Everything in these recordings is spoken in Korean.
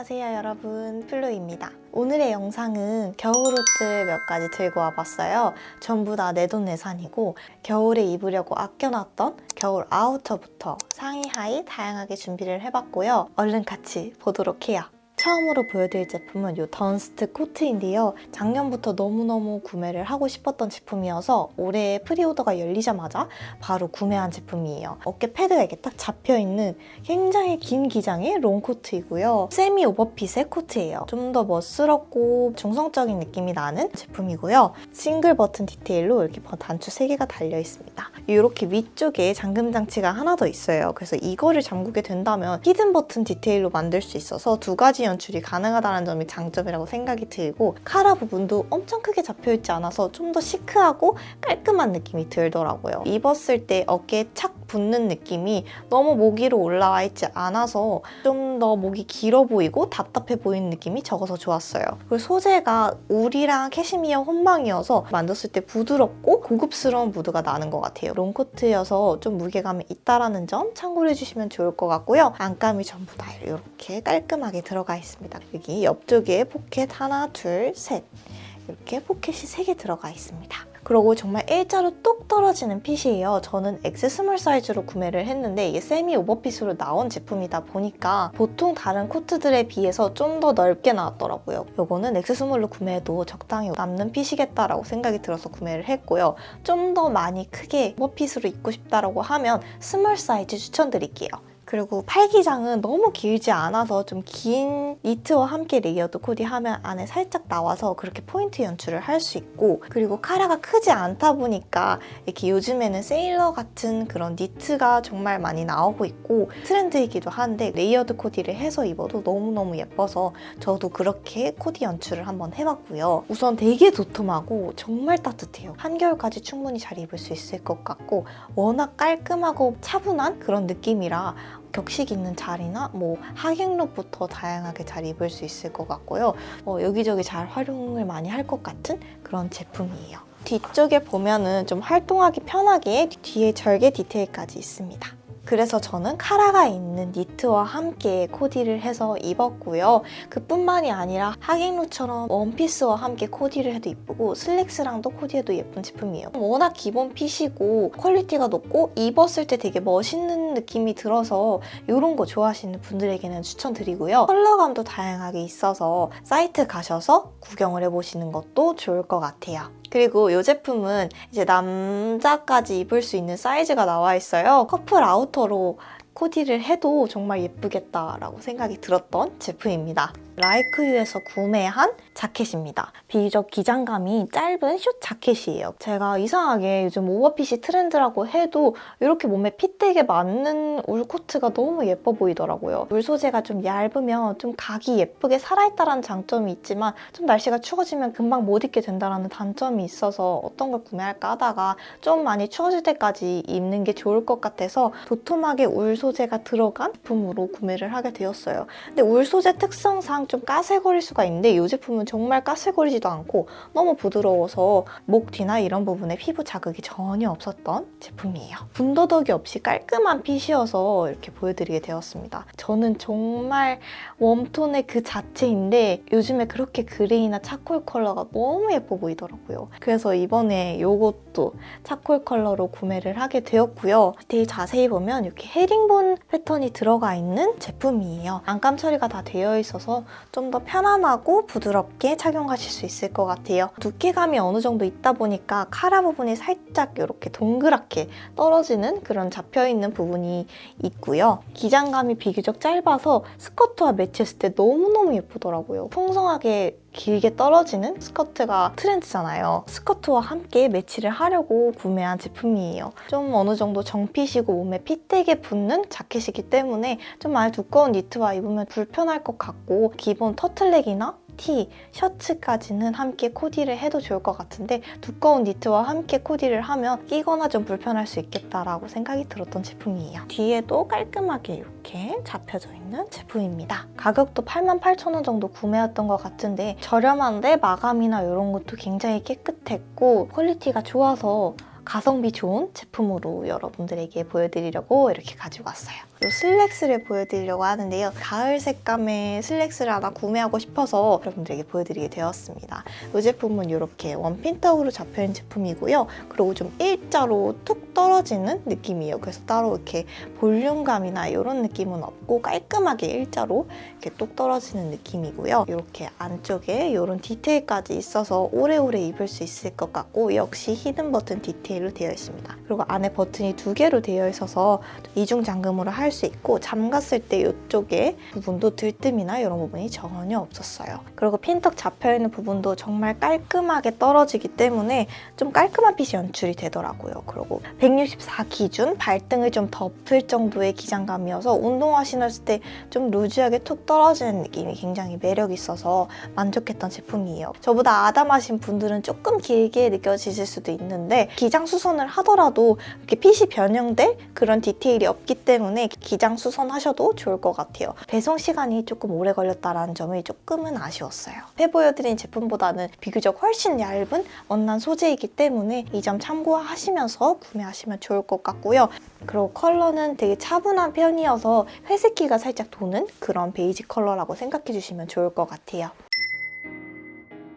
안녕하세요 여러분. 플로입니다. 오늘의 영상은 겨울 옷들 몇 가지 들고 와봤어요. 전부 다 내돈내산이고 겨울에 입으려고 아껴놨던 겨울 아우터부터 상의 하의 다양하게 준비를 해봤고요. 얼른 같이 보도록 해요 처음으로 보여드릴 제품은 이 던스트 코트인데요. 작년부터 너무너무 구매를 하고 싶었던 제품이어서 올해 프리오더가 열리자마자 바로 구매한 제품이에요. 어깨 패드가 이렇게 딱 잡혀있는 굉장히 긴 기장의 롱코트이고요. 세미 오버핏의 코트예요. 좀 더 멋스럽고 중성적인 느낌이 나는 제품이고요. 싱글 버튼 디테일로 이렇게 단추 3개가 달려있습니다. 이렇게 위쪽에 잠금 장치가 하나 더 있어요. 그래서 이거를 잠그게 된다면 히든 버튼 디테일로 만들 수 있어서 두 가지 연출이 가능하다는 점이 장점이라고 생각이 들고 카라 부분도 엄청 크게 잡혀있지 않아서 좀 더 시크하고 깔끔한 느낌이 들더라고요. 입었을 때 어깨에 착 붙는 느낌이 너무 목 위로 올라와 있지 않아서 좀 더 목이 길어 보이고 답답해 보이는 느낌이 적어서 좋았어요. 그리고 소재가 울이랑 캐시미어 혼방이어서 만졌을 때 부드럽고 고급스러운 무드가 나는 것 같아요. 롱코트여서 좀 무게감이 있다라는 점 참고를 해주시면 좋을 것 같고요. 안감이 전부 다 이렇게 깔끔하게 들어가 있습니다. 여기 옆쪽에 포켓 하나, 둘, 셋 이렇게 포켓이 3개 들어가 있습니다. 그리고 정말 일자로 똑 떨어지는 핏이에요. 저는 엑스 스몰 사이즈로 구매를 했는데 이게 세미 오버핏으로 나온 제품이다 보니까 보통 다른 코트들에 비해서 좀 더 넓게 나왔더라고요. 이거는 엑스 스몰로 구매해도 적당히 남는 핏이겠다라고 생각이 들어서 구매를 했고요. 좀 더 많이 크게 오버핏으로 입고 싶다라고 하면 스몰 사이즈 추천드릴게요. 그리고 팔기장은 너무 길지 않아서 좀 긴 니트와 함께 레이어드 코디하면 안에 살짝 나와서 그렇게 포인트 연출을 할 수 있고 그리고 카라가 크지 않다 보니까 이렇게 요즘에는 세일러 같은 그런 니트가 정말 많이 나오고 있고 트렌드이기도 한데 레이어드 코디를 해서 입어도 너무너무 예뻐서 저도 그렇게 코디 연출을 한번 해봤고요. 우선 되게 도톰하고 정말 따뜻해요. 한겨울까지 충분히 잘 입을 수 있을 것 같고 워낙 깔끔하고 차분한 그런 느낌이라 격식 있는 자리나 뭐 하객룩부터 다양하게 잘 입을 수 있을 것 같고요. 어, 여기저기 잘 활용을 많이 할 것 같은 그런 제품이에요. 뒤쪽에 보면은 좀 활동하기 편하게 뒤에 절개 디테일까지 있습니다. 그래서 저는 카라가 있는 니트와 함께 코디를 해서 입었고요. 그뿐만이 아니라 하객룩처럼 원피스와 함께 코디를 해도 이쁘고 슬랙스랑도 코디해도 예쁜 제품이에요. 워낙 기본 핏이고 퀄리티가 높고 입었을 때 되게 멋있는 느낌이 들어서 이런 거 좋아하시는 분들에게는 추천드리고요. 컬러감도 다양하게 있어서 사이트 가셔서 구경을 해보시는 것도 좋을 것 같아요. 그리고 이 제품은 이제 남자까지 입을 수 있는 사이즈가 나와 있어요. 커플 아우터로 코디를 해도 정말 예쁘겠다라고 생각이 들었던 제품입니다. 라이크유에서 구매한 자켓입니다. 비교적 기장감이 짧은 숏 자켓이에요. 제가 이상하게 요즘 오버핏이 트렌드라고 해도 이렇게 몸에 핏되게 맞는 울 코트가 너무 예뻐 보이더라고요. 울 소재가 좀 얇으면 좀 각이 예쁘게 살아있다는 장점이 있지만 좀 날씨가 추워지면 금방 못 입게 된다는 단점이 있어서 어떤 걸 구매할까 하다가 좀 많이 추워질 때까지 입는 게 좋을 것 같아서 도톰하게 울 소재가 들어간 제품으로 구매를 하게 되었어요. 근데 울 소재 특성상 좀 까슬거릴 수가 있는데 이 제품은 정말 까슬거리지도 않고 너무 부드러워서 목 뒤나 이런 부분에 피부 자극이 전혀 없었던 제품이에요. 군더더기 없이 깔끔한 핏이어서 이렇게 보여드리게 되었습니다. 저는 정말 웜톤의 그 자체인데 요즘에 그렇게 그레이나 차콜 컬러가 너무 예뻐 보이더라고요. 그래서 이번에 이것도 차콜 컬러로 구매를 하게 되었고요. 디테일 자세히 보면 이렇게 헤링본 패턴이 들어가 있는 제품이에요. 안감 처리가 다 되어 있어서 좀 더 편안하고 부드럽게 착용하실 수 있을 것 같아요. 두께감이 어느 정도 있다 보니까 카라 부분이 살짝 이렇게 동그랗게 떨어지는 그런 잡혀있는 부분이 있고요. 기장감이 비교적 짧아서 스커트와 매치했을 때 너무너무 예쁘더라고요. 풍성하게 길게 떨어지는 스커트가 트렌드잖아요. 스커트와 함께 매치를 하려고 구매한 제품이에요. 좀 어느 정도 정핏이고 몸에 핏되게 붙는 자켓이기 때문에 좀 많이 두꺼운 니트와 입으면 불편할 것 같고 기본 터틀넥이나 티, 셔츠까지는 함께 코디를 해도 좋을 것 같은데 두꺼운 니트와 함께 코디를 하면 끼거나 좀 불편할 수 있겠다라고 생각이 들었던 제품이에요. 뒤에도 깔끔하게 이렇게 잡혀져 있는 제품입니다. 가격도 88,000원 정도 구매했던 것 같은데 저렴한데 마감이나 이런 것도 굉장히 깨끗했고 퀄리티가 좋아서 가성비 좋은 제품으로 여러분들에게 보여드리려고 이렇게 가지고 왔어요. 이 슬랙스를 보여드리려고 하는데요. 가을 색감의 슬랙스를 하나 구매하고 싶어서 여러분들에게 보여드리게 되었습니다. 이 제품은 이렇게 원핀 타우로 잡혀있는 제품이고요. 그리고 좀 일자로 툭 떨어지는 느낌이에요. 그래서 따로 이렇게 볼륨감이나 이런 느낌은 없고 깔끔하게 일자로 이렇게 뚝 떨어지는 느낌이고요. 이렇게 안쪽에 이런 디테일까지 있어서 오래오래 입을 수 있을 것 같고 역시 히든 버튼 디테일로 되어 있습니다. 그리고 안에 버튼이 두 개로 되어 있어서 이중 잠금으로 할수 있고 잠갔을 때 이쪽에 부분도 들뜸이나 이런 부분이 전혀 없었어요. 그리고 핀턱 잡혀있는 부분도 정말 깔끔하게 떨어지기 때문에 좀 깔끔한 핏이 연출이 되더라고요. 그리고 164 기준 발등을 좀 덮을 정도의 기장감이어서 운동화 신었을 때 좀 루즈하게 툭 떨어지는 느낌이 굉장히 매력 있어서 만족했던 제품이에요. 저보다 아담하신 분들은 조금 길게 느껴지실 수도 있는데 기장 수선을 하더라도 이렇게 핏이 변형될 그런 디테일이 없기 때문에 기장 수선하셔도 좋을 것 같아요. 배송 시간이 조금 오래 걸렸다라는 점이 조금은 아쉬웠어요. 해 보여드린 제품보다는 비교적 훨씬 얇은 원단 소재이기 때문에 이 점 참고하시면서 구매하시면 좋을 것 같고요. 그리고 컬러는 되게 차분한 편이어서 회색기가 살짝 도는 그런 베이지 컬러라고 생각해 주시면 좋을 것 같아요.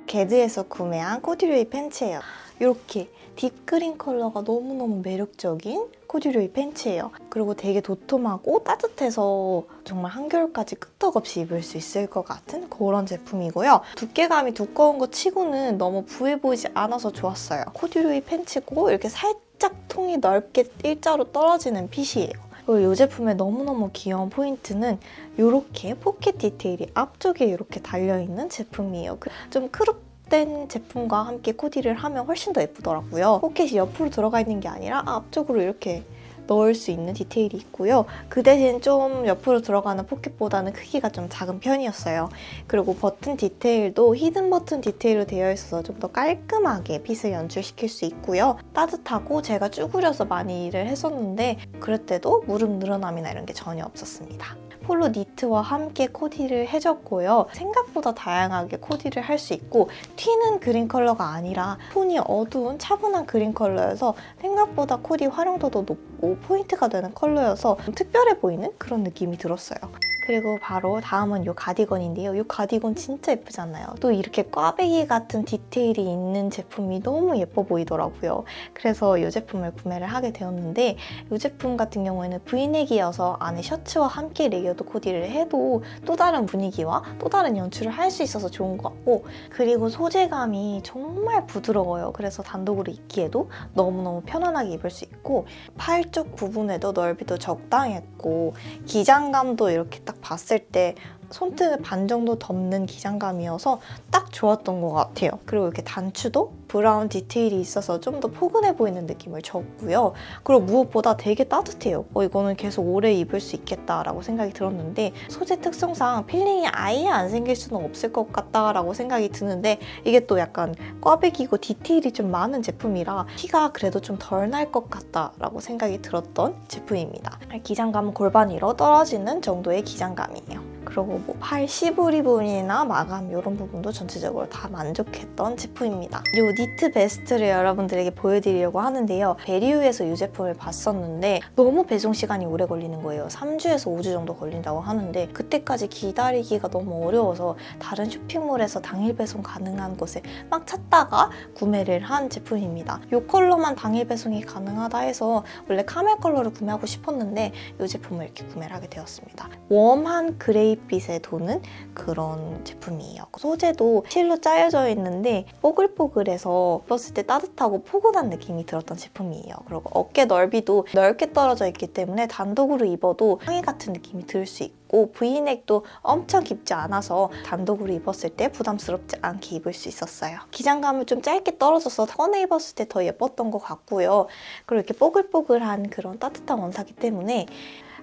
게드에서 구매한 코듀로이 팬츠예요. 이렇게 딥그린 컬러가 너무너무 매력적인 코듀로이 팬츠예요. 그리고 되게 도톰하고 따뜻해서 정말 한겨울까지 끄떡없이 입을 수 있을 것 같은 그런 제품이고요. 두께감이 두꺼운 것 치고는 너무 부해 보이지 않아서 좋았어요. 코듀로이 팬츠고 이렇게 살짝 통이 넓게 일자로 떨어지는 핏이에요. 그리고 이 제품의 너무너무 귀여운 포인트는 이렇게 포켓 디테일이 앞쪽에 이렇게 달려있는 제품이에요. 그좀 크롭 된 제품과 함께 코디를 하면 훨씬 더 예쁘더라고요. 포켓이 옆으로 들어가 있는 게 아니라 앞쪽으로 이렇게 넣을 수 있는 디테일이 있고요. 그 대신 좀 옆으로 들어가는 포켓보다는 크기가 좀 작은 편이었어요. 그리고 버튼 디테일도 히든 버튼 디테일로 되어 있어서 좀 더 깔끔하게 핏을 연출시킬 수 있고요. 따뜻하고 제가 쭈그려서 많이 일을 했었는데 그럴 때도 무릎 늘어남이나 이런 게 전혀 없었습니다. 폴로 니트와 함께 코디를 해줬고요. 생각보다 다양하게 코디를 할 수 있고 튀는 그린 컬러가 아니라 톤이 어두운 차분한 그린 컬러여서 생각보다 코디 활용도도 높고 포인트가 되는 컬러여서 좀 특별해 보이는 그런 느낌이 들었어요. 그리고 바로 다음은 이 가디건인데요. 이 가디건 진짜 예쁘잖아요. 또 이렇게 꽈배기 같은 디테일이 있는 제품이 너무 예뻐 보이더라고요. 그래서 이 제품을 구매를 하게 되었는데 이 제품 같은 경우에는 브이넥이어서 안에 셔츠와 함께 레이어드 코디를 해도 또 다른 분위기와 또 다른 연출을 할 수 있어서 좋은 것 같고 그리고 소재감이 정말 부드러워요. 그래서 단독으로 입기에도 너무너무 편안하게 입을 수 있고 팔 쪽 부분에도 넓이도 적당했고 기장감도 이렇게 딱 봤을 때 손등을 반 정도 덮는 기장감이어서 딱 좋았던 것 같아요. 그리고 이렇게 단추도 브라운 디테일이 있어서 좀 더 포근해 보이는 느낌을 줬고요. 그리고 무엇보다 되게 따뜻해요. 어, 이거는 계속 오래 입을 수 있겠다라고 생각이 들었는데 소재 특성상 필링이 아예 안 생길 수는 없을 것 같다라고 생각이 드는데 이게 또 약간 꽈배기고 디테일이 좀 많은 제품이라 티가 그래도 좀 덜 날 것 같다라고 생각이 들었던 제품입니다. 기장감은 골반 위로 떨어지는 정도의 기장감이에요. 그리고 뭐 팔 시부리 부분이나 마감 이런 부분도 전체적으로 다 만족했던 제품입니다. 이 니트 베스트를 여러분들에게 보여드리려고 하는데요. 베리우에서 이 제품을 봤었는데 너무 배송 시간이 오래 걸리는 거예요. 3주에서 5주 정도 걸린다고 하는데 그때까지 기다리기가 너무 어려워서 다른 쇼핑몰에서 당일 배송 가능한 곳을 막 찾다가 구매를 한 제품입니다. 이 컬러만 당일 배송이 가능하다 해서 원래 카멜 컬러를 구매하고 싶었는데 이 제품을 이렇게 구매를 하게 되었습니다. 웜한 그레이 빛에 도는 그런 제품이에요. 소재도 실로 짜여져 있는데 뽀글뽀글해서 입었을 때 따뜻하고 포근한 느낌이 들었던 제품이에요. 그리고 어깨 넓이도 넓게 떨어져 있기 때문에 단독으로 입어도 상의 같은 느낌이 들 수 있고 브이넥도 엄청 깊지 않아서 단독으로 입었을 때 부담스럽지 않게 입을 수 있었어요. 기장감은 좀 짧게 떨어져서 꺼내 입었을 때 더 예뻤던 것 같고요. 그리고 이렇게 뽀글뽀글한 그런 따뜻한 원사기 때문에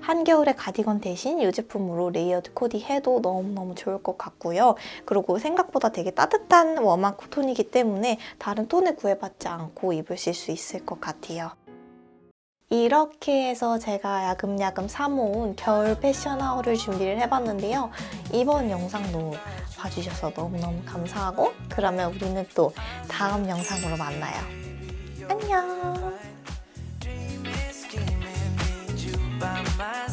한겨울의 가디건 대신 이 제품으로 레이어드 코디 해도 너무너무 좋을 것 같고요. 그리고 생각보다 되게 따뜻한 웜한 코톤이기 때문에 다른 톤을 구애받지 않고 입으실 수 있을 것 같아요. 이렇게 해서 제가 야금야금 사모은 겨울 패션 하울을 준비를 해봤는데요. 이번 영상도 봐주셔서 너무너무 감사하고 그러면 우리는 또 다음 영상으로 만나요. 안녕! my